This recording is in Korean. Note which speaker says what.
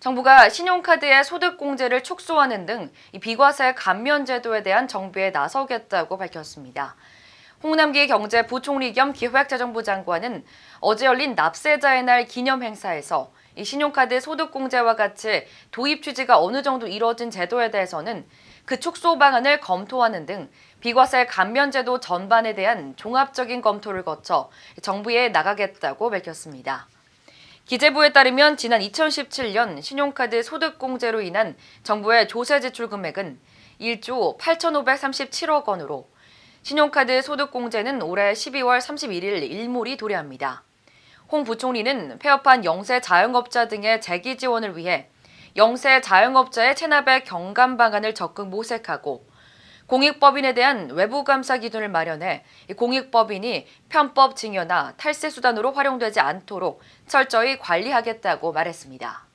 Speaker 1: 정부가 신용카드의 소득공제를 축소하는 등 비과세 감면 제도에 대한 정비에 나서겠다고 밝혔습니다. 홍남기 경제부총리 겸 기획재정부 장관은 어제 열린 납세자의 날 기념 행사에서 이 신용카드 소득공제와 같이 도입 취지가 어느 정도 이뤄진 제도에 대해서는 그 축소 방안을 검토하는 등 비과세 감면 제도 전반에 대한 종합적인 검토를 거쳐 정부에 나가겠다고 밝혔습니다. 기재부에 따르면 지난 2017년 신용카드 소득공제로 인한 정부의 조세 지출 금액은 1조 8,537억 원으로 신용카드 소득공제는 올해 12월 31일 일몰이 도래합니다. 홍 부총리는 폐업한 영세 자영업자 등의 재기 지원을 위해 영세 자영업자의 체납의 경감 방안을 적극 모색하고 공익법인에 대한 외부 감사 기준을 마련해 공익법인이 편법 증여나 탈세 수단으로 활용되지 않도록 철저히 관리하겠다고 말했습니다.